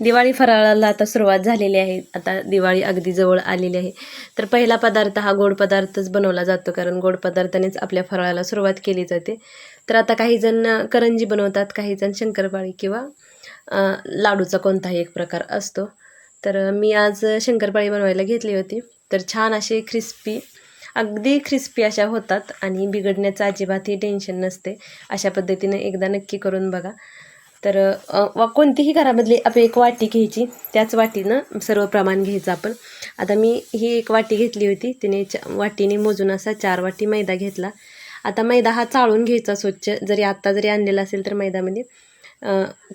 दिवाळी फराळाला आता सुरुवात झालेली आहे. आता दिवाळी अगदी जवळ आलेली आहे. तर पहिला पदार्थ हा गोड पदार्थच बनवला जातो कारण गोड पदार्थानेच आपल्या फराळाला सुरुवात केली जाते. तर आता काही जण करंजी बनवतात काही जण शंकरपाळी किंवा लाडूचा कोणताही एक प्रकार असतो. तर मी आज शंकरपाळी बनवायला घेतली होती. तर छान असे क्रिस्पी अगदी क्रिस्पी अशा होतात आणि बिघडण्याचं अजिबातही टेन्शन नसते. अशा पद्धतीने एकदा नक्की करून बघा. तर कोणतीही घरामधली आपण एक वाटी घ्यायची त्याच वाटीनं सर्व प्रमाण घ्यायचं आपण. आता मी ही एक वाटी घेतली होती तिने चा वाटीने मोजून असा चार वाटी मैदा घेतला. आता मैदा हा चाळून घ्यायचा स्वच्छ जरी आत्ता जरी आणलेला असेल तर मैदामध्ये.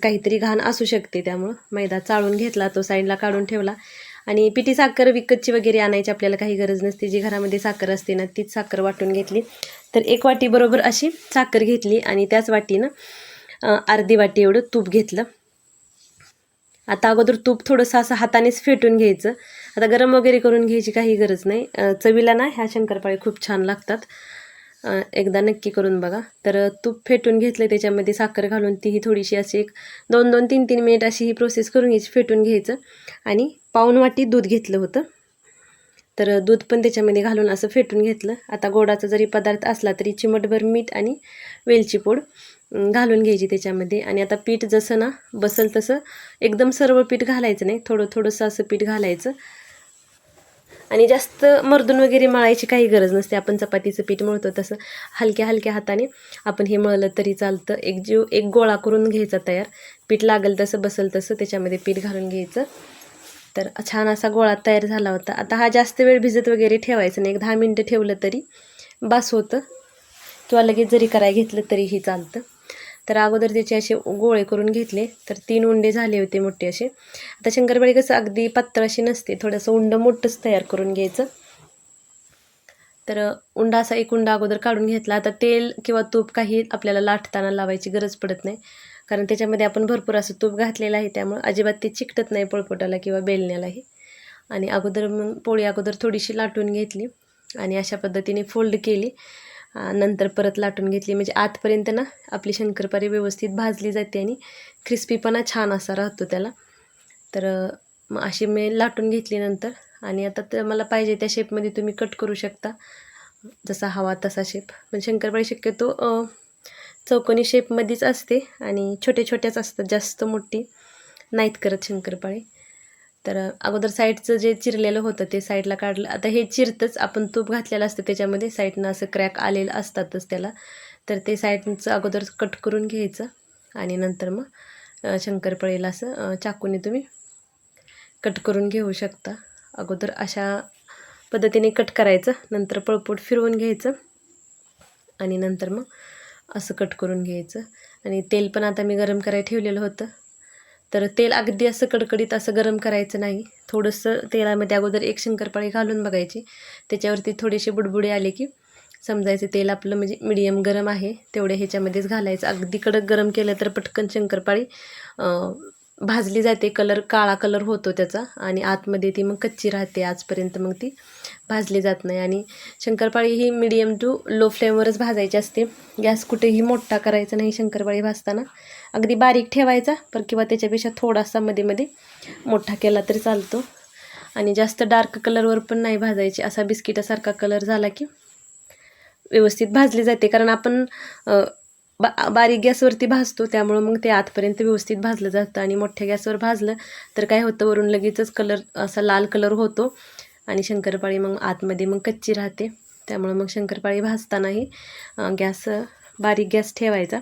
काहीतरी घाण असू शकते त्यामुळं मैदा चाळून घेतला तो साईडला काढून ठेवला. आणि पिठी साखर विकतची वगैरे आणायची आपल्याला काही गरज नसते जी घरामध्ये साखर असते ना तीच साखर वाटून घेतली. तर एक वाटी बरोबर अशी साखर घेतली आणि त्याच वाटीनं अर्धी वाटी एवढं तूप घेतलं. आता अगोदर तूप थोडंसं असं हातानेच फेटून घ्यायचं. आता गरम वगैरे करून घ्यायची काही गरज नाही. चवीला ना ह्या शंकरपाळी खूप छान लागतात. एकदा नक्की करून बघा. तर तूप फेटून घेतलं त्याच्यामध्ये साखर घालून तीही थोडीशी अशी एक दोन दोन तीन तीन मिनिट अशी ही प्रोसेस करून घ्यायची फेटून घ्यायचं. आणि पाऊण वाटी दूध घेतलं होतं. तर दूध पण त्याच्यामध्ये घालून असं फेटून घेतलं. आता गोडाचा जरी पदार्थ असला तरी चिमटभर मीठ आणि वेलची पूड. घालून घ्यायची त्याच्यामध्ये. आणि आता पीठ जसं ना बसल तसं एकदम सर्व पीठ घालायचं नाही. थोडं थोडंसं असं पीठ घालायचं. आणि जास्त मर्दून वगैरे मळायची काही गरज नसते. आपण चपातीचं पीठ मळतो तसं. हलक्या हलक्या हाताने आपण हे मळलं तरी चालतं. एक जीव एक गोळा करून घ्यायचा तयार. पीठ लागेल तसं बसल तसं त्याच्यामध्ये पीठ घालून घ्यायचं. तर छान असा गोळा तयार झाला होता. आता हा जास्त वेळ भिजत वगैरे ठेवायचं नाही. एक दहा मिनटं ठेवलं तरी बास होतं. किंवा लगेच जरी करायला घेतलं तरीही चालतं. तर अगोदर त्याचे असे गोळे करून घेतले. तर तीन उंडे झाले होते मोठे असे. आता शंकरपाळी कसं अगदी पातळ अशी नसते. थोडंसं उंड मोठंच तयार करून घ्यायचं. तर उंडा असा एक उंडा अगोदर काढून घेतला. आता तेल किंवा तूप काही आपल्याला लाटताना लावायची गरज पडत नाही. कारण त्याच्यामध्ये आपण भरपूर असं तूप घातलेलं आहे. त्यामुळं अजिबात ते चिकटत नाही पळपोटाला किंवा बेलण्यालाही. आणि अगोदर मग पोळी अगोदर थोडीशी लाटून घेतली. आणि अशा पद्धतीने फोल्ड केली. नंतर परत लाटून घेतली. म्हणजे आतपर्यंत ना आपली शंकरपारी व्यवस्थित भाजली जाते आणि क्रिस्पीपणा छान असा राहतो त्याला. तर मग अशी मी लाटून घेतली नंतर. आणि आता तर मला पाहिजे त्या शेपमध्ये तुम्ही कट करू शकता. जसा हवा तसा शेप म्हणजे पण शंकरपाळी शक्यतो चौकोनी शेपमध्येच असते आणि छोट्या छोट्याच असतात जास्त मोठी नाहीत करत शंकरपाळी. तर अगोदर साईडचं जे चिरलेलं होतं ते साईडला काढलं. आता हे चिरतच आपण तूप घातलेलं असतं त्याच्यामध्ये साईडनं असं क्रॅक आलेलं असतातच त्याला. तर ते साईडचं अगोदर कट करून घ्यायचं आणि नंतर मग शंकरपळीला असं चाकूने तुम्ही कट करून घेऊ शकता. अगोदर अशा पद्धतीने कट करायचं. नंतर पळपूट फिरवून घ्यायचं आणि नंतर मग असं कट करून घ्यायचं. आणि तेल पण आता मी गरम करायला ठेवलेलं होतं. तर तेल अगदी असं कडकडीत असं गरम करायचं नाही. थोडंसं तेलामध्ये अगोदर एक शंकरपाळी घालून बघायची. त्याच्यावरती थोडेसे बुडबुडे आले की समजायचं तेल आपलं म्हणजे मिडियम गरम आहे. तेवढ्या ह्याच्यामध्येच घालायचं. अगदी कडक गरम केलं तर पटकन शंकरपाळी भाजली जाते. कलर काळा कलर होतो त्याचा आणि आतमध्ये ती मग कच्ची राहते. आजपर्यंत मग ती भाजली जात नाही. आणि शंकरपाळी ही मिडियम टू लो फ्लेमवरच भाजायची असते. गॅस कुठेही मोठा करायचा नाही शंकरपाळी भाजताना. अगदी बारीक ठेवायचा पर किंवा त्याच्यापेक्षा थोडासा मध्ये मध्ये मोठा केला तरी चालतो. आणि जास्त डार्क कलरवर पण नाही भाजायची. असा बिस्किटासारखा कलर झाला की व्यवस्थित भाजली जाते. कारण आपण बा बारीक गॅसवरती भाजतो त्यामुळं मग ते आतपर्यंत व्यवस्थित भाजलं जातं आणि मोठ्या गॅसवर भाजलं तर काय होतं वरून लगेचच कलर असा लाल कलर होतो आणि शंकरपाळी मग आतमध्ये मग कच्ची राहते. त्यामुळं मग शंकरपाळी भाजतानाही गॅस बारीक गॅस ठेवायचा.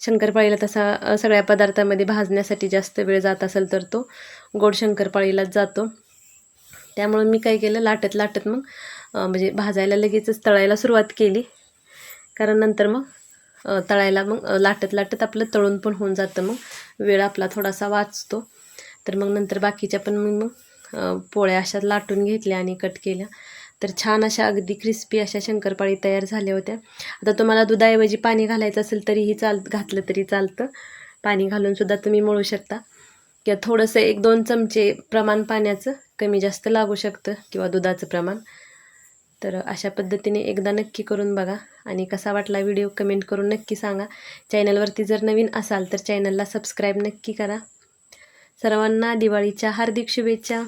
शंकरपाळीला तसा सगळ्या पदार्थामध्ये भाजण्यासाठी जास्त वेळ जात असेल तर तो गोड शंकरपाळीलाच जातो. त्यामुळं मी काय केलं लाटत लाटत मग म्हणजे भाजायला लगेचच तळायला सुरुवात केली. कारण नंतर मग तळायला. मग लाटत लाटत आपलं तळून पण होऊन जातं. मग वेळ आपला थोडासा वाचतो. तर मग नंतर बाकीच्या पण मी मग पोळ्या अशा लाटून घेतल्या आणि कट केल्या. तर छान अशा अगदी क्रिस्पी अशा शंकरपाळी तयार झाल्या होत्या. आता तुम्हाला दुधाऐवजी पाणी घालायचं असेल तरीही चाल घातलं तरी चालतं. पाणी घालूनसुद्धा तुम्ही मळू शकता. किंवा थोडंसं एक दोन चमचे प्रमाण पाण्याचं कमी जास्त लागू शकतं किंवा दुधाचं प्रमाण. तर अशा पद्धतीने एकदा नक्की करून बघा. आणि कसा वाटला व्हिडिओ कमेंट करून नक्की सांगा. चॅनलवरती जर नवीन असाल तर चॅनलला सबस्क्राईब नक्की करा. सर्वांना दिवाळीच्या हार्दिक शुभेच्छा.